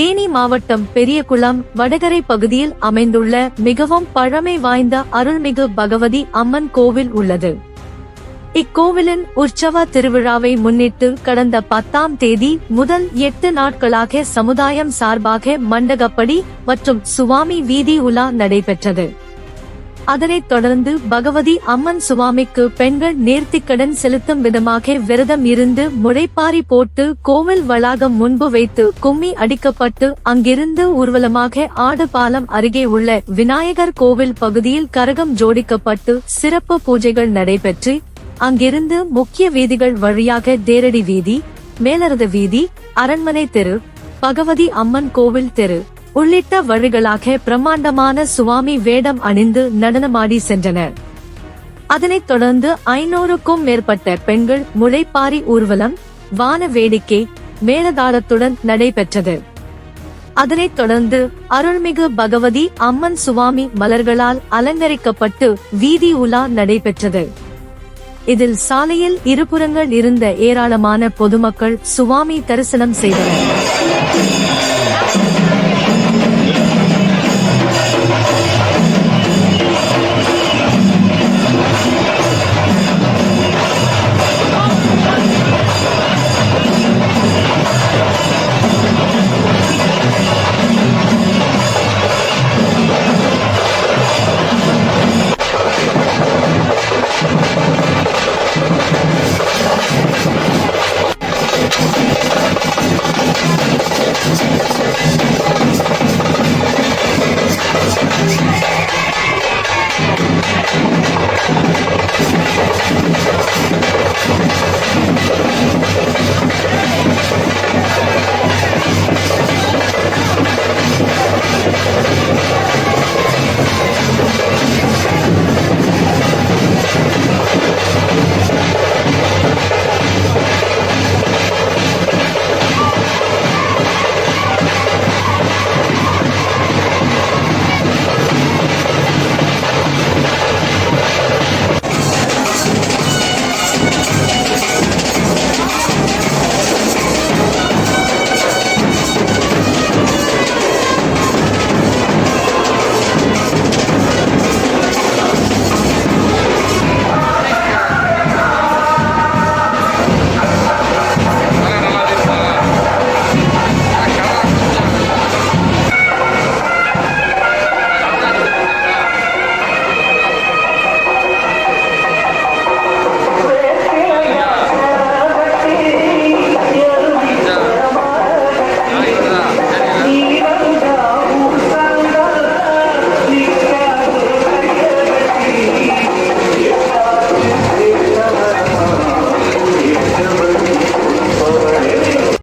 தேனி மாவட்டம் பெரியகுளம் வடகரை பகுதியில் அமைந்துள்ள மிகவும் பழமை வாய்ந்த அருள்மிகு பகவதி அம்மன் கோவில் உள்ளது. இக்கோவிலின் உற்சவ திருவிழாவை முன்னிட்டு கடந்த பத்தாம் தேதி முதல் எட்டு நாட்களாக சமுதாயம் சார்பாக மண்டகப்படி மற்றும் சுவாமி வீதி உலா நடைபெற்றது. அதனைத் தொடர்ந்து பகவதி அம்மன் சுவாமிக்கு பெண்கள் நேர்த்திக்கடன் செலுத்தும் விதமாக விரதம் இருந்து முளைப்பாரி போட்டு கோவில் வளாகம் முன்பு வைத்து கும்மி அடிக்கப்பட்டு அங்கிருந்து ஊர்வலமாக ஆடு பாலம் அருகே உள்ள விநாயகர் கோவில் பகுதியில் கரகம் ஜோடிக்கப்பட்டு சிறப்பு பூஜைகள் நடைபெற்று அங்கிருந்து முக்கிய வீதிகள் வழியாக தேரடி வீதி மேலரத வீதி அரண்மனை தெரு பகவதி அம்மன் கோவில் தெரு. உள்ளிட்ட வழிகளாக பிரம்மாண்டமான சுவாமி வேடம் அணிந்து நடனமாடி சென்றனர். அதனைத் தொடர்ந்து ஐநூறுக்கும் மேற்பட்ட பெண்கள் முளைப்பாரி ஊர்வலம் வான வேடிக்கை மேலதாளத்துடன் நடைபெற்றது. அதனைத் தொடர்ந்து அருள்மிகு பகவதி அம்மன் சுவாமி மலர்களால் அலங்கரிக்கப்பட்டு வீதி உலா நடைபெற்றது. இதில் சாலையில் இருபுறங்கள் இருந்த ஏராளமான பொதுமக்கள் சுவாமி தரிசனம் செய்தனர்.